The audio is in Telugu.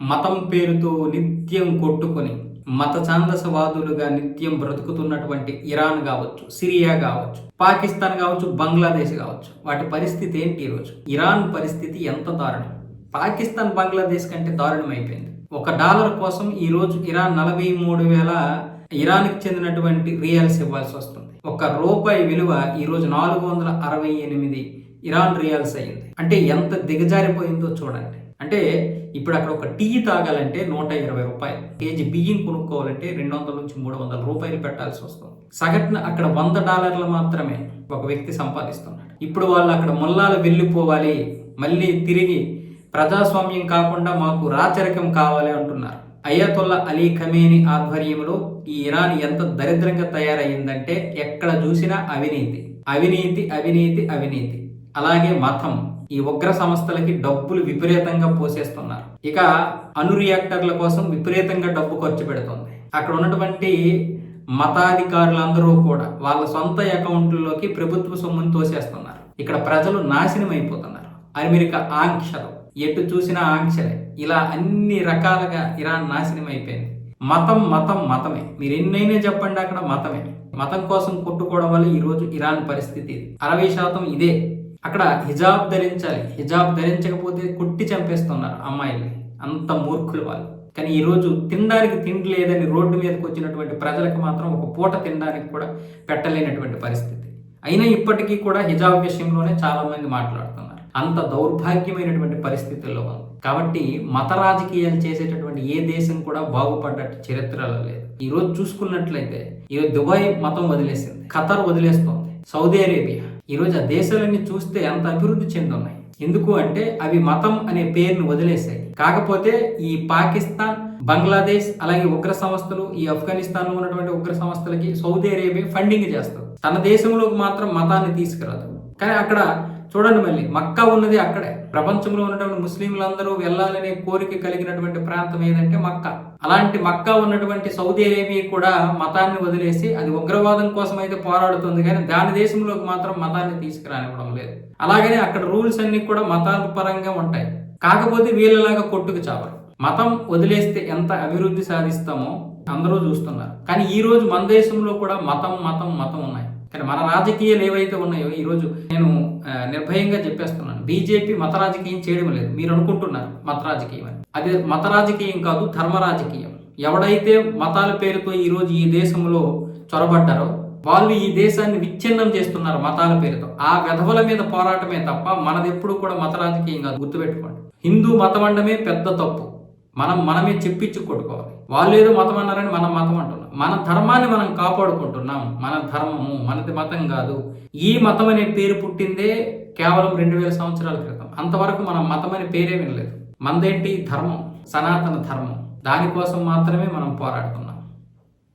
మతం పేరుతో నిత్యం కొట్టుకొని మత ఛాందసవాదులుగా నిత్యం బ్రతుకుతున్నటువంటి ఇరాన్ కావచ్చు సిరియా కావచ్చు పాకిస్తాన్ కావచ్చు బంగ్లాదేశ్ కావచ్చు. వాటి పరిస్థితి ఏంటి ఈరోజు? ఇరాన్ పరిస్థితి ఎంత దారుణం? పాకిస్తాన్ బంగ్లాదేశ్ కంటే దారుణం అయిపోయింది. ఒక డాలర్ కోసం ఈ రోజు ఇరాన్ నలభై మూడు వేల ఇరాన్కి చెందినటువంటి రియల్స్ ఇవ్వాల్సి వస్తుంది. ఒక రూపాయి విలువ ఈరోజు నాలుగు వందల అరవై ఎనిమిది ఇరాన్ రియాల్స్ అయ్యింది. అంటే ఎంత దిగజారిపోయిందో చూడండి. అంటే ఇప్పుడు అక్కడ ఒక టీ తాగాలంటే నూట ఇరవై రూపాయలు. కేజీ బియ్యం కొనుక్కోవాలంటే రెండు వందల నుంచి మూడు వందల రూపాయలు పెట్టాల్సి వస్తుంది. సగటున అక్కడ వంద డాలర్లు మాత్రమే ఒక వ్యక్తి సంపాదిస్తున్నాడు. ఇప్పుడు వాళ్ళు అక్కడ ముల్లాలు వెళ్ళిపోవాలి మళ్ళీ తిరిగి ప్రజాస్వామ్యం కాకుండా మాకు రాచరికం కావాలి అంటున్నారు. అయ్యతుల్లా అలీ ఖమేని ఆధ్వర్యంలో ఈ ఇరాన్ ఎంత దరిద్రంగా తయారయ్యిందంటే ఎక్కడ చూసినా అవినీతి. అవినీతి అవినీతి అవినీతి. అలాగే మతం ఈ ఉగ్ర సంస్థలకి డబ్బులు విపరీతంగా పోసేస్తున్నారు. ఇక అణు రియాక్టర్ల కోసం విపరీతంగా డబ్బు ఖర్చు పెడుతుంది. అక్కడ ఉన్నటువంటి మతాధికారులందరూ కూడా వాళ్ళ సొంత అకౌంట్లలోకి ప్రభుత్వ సొమ్ముని తోసేస్తున్నారు. ఇక్కడ ప్రజలు నాశనం అయిపోతున్నారు. అమెరికా ఆంక్షలు. ఎటు చూసినా ఆంక్షలే. ఇలా అన్ని రకాలుగా ఇరాన్ నాశనం అయిపోయింది. మతం మతం మతమే. మీరు ఎన్నైనా చెప్పండి అక్కడ మతమే. మతం కోసం కొట్టుకోవడం వల్ల ఈరోజు ఇరాన్ పరిస్థితి ఇది. అరవై శాతం ఇదే. అక్కడ హిజాబ్ ధరించాలి. హిజాబ్ ధరించకపోతే కుట్టి చంపేస్తున్నారు అమ్మాయిల్ని. అంత మూర్ఖులు వాళ్ళు. కానీ ఈరోజు తినడానికి తిండి లేదని రోడ్డు మీదకి వచ్చినటువంటి ప్రజలకు మాత్రం ఒక పూట తినడానికి కూడా పెట్టలేనటువంటి పరిస్థితి. అయినా ఇప్పటికీ కూడా హిజాబ్ విషయంలోనే చాలామంది మాట్లాడుతున్నారు. అంత దౌర్భాగ్యమైనటువంటి పరిస్థితుల్లో ఉంది. కాబట్టి మత రాజకీయాలు చేసేటటువంటి ఏ దేశం కూడా బాగుపడ్డట్టు చరిత్రలో లేదు. ఈరోజు చూసుకున్నట్లయితే ఈ రోజు దుబాయ్ మతం వదిలేసింది. ఖతర్ వదిలేస్తోంది. Saudi Arabia. ఈరోజు ఆ దేశాలన్నీ చూస్తే ఎంత అభివృద్ధి చెందున్నాయి. ఎందుకు అంటే అవి మతం అనే పేరును వదిలేసాయి కాకపోతే ఈ పాకిస్తాన్ బంగ్లాదేశ్ అలాగే ఉగ్ర సంస్థలు ఈ ఆఫ్ఘనిస్తాన్లో ఉన్నటువంటి ఉగ్ర సంస్థలకి సౌదీ అరేబియా ఫండింగ్ చేస్తారు తన దేశంలోకి మాత్రం మతాన్ని తీసుకురాదు. కానీ అక్కడ చూడండి మళ్ళీ మక్కా ఉన్నది అక్కడే. ప్రపంచంలో ఉన్నటువంటి ముస్లింలందరూ వెళ్ళాలనే కోరిక కలిగినటువంటి ప్రాంతం ఏదంటే మక్కా. అలాంటి మక్కా ఉన్నటువంటి సౌదీ అరేబియా కూడా మతాన్ని వదిలేసి అది ఉగ్రవాదం కోసం అయితే పోరాడుతుంది కానీ దాని దేశంలోకి మాత్రం మతాన్ని తీసుకురానివ్వడం లేదు. అలాగనే అక్కడ రూల్స్ అన్ని కూడా మతాల పరంగా ఉంటాయి. కాకపోతే వీళ్ళలాగా కొట్టుకు చావరు. మతం వదిలేస్తే ఎంత అభివృద్ధి సాధిస్తామో అందరూ చూస్తున్నారు. కానీ ఈ రోజు మన దేశంలో కూడా మతం మతం మతం ఉన్నాయి. కానీ మన రాజకీయాలు ఏవైతే ఉన్నాయో ఈరోజు నేను నిర్భయంగా చెప్పేస్తున్నాను. బీజేపీ మత రాజకీయం చేయడం లేదు. మీరు అనుకుంటున్నారు మత రాజకీయం అని. అది మత రాజకీయం కాదు ధర్మ రాజకీయం. ఎవడైతే మతాల పేరుతో ఈ రోజు ఈ దేశంలో చొరబడ్డారో వాళ్ళు ఈ దేశాన్ని విచ్ఛిన్నం చేస్తున్నారు మతాల పేరుతో. ఆ వెధవల మీద పోరాటమే తప్ప మనది ఎప్పుడు కూడా మత రాజకీయం కాదు. గుర్తుపెట్టుకోండి. హిందూ మతం పెద్ద తప్పు. మనం మనమే చెప్పించి కొట్టుకోవాలి వాళ్ళు ఏదో మతం అన్నారని మనం మతం అంటున్నాం. మన ధర్మాన్ని మనం కాపాడుకుంటున్నాం. మన ధర్మము మనది మతం కాదు. ఈ మతం అనే పేరు పుట్టిందే కేవలం రెండు వేల సంవత్సరాల క్రితం. అంతవరకు మనం మతం అనే పేరే వినలేదు. మనదేంటి ధర్మం. సనాతన ధర్మం. దానికోసం మాత్రమే మనం పోరాడుతున్నాం.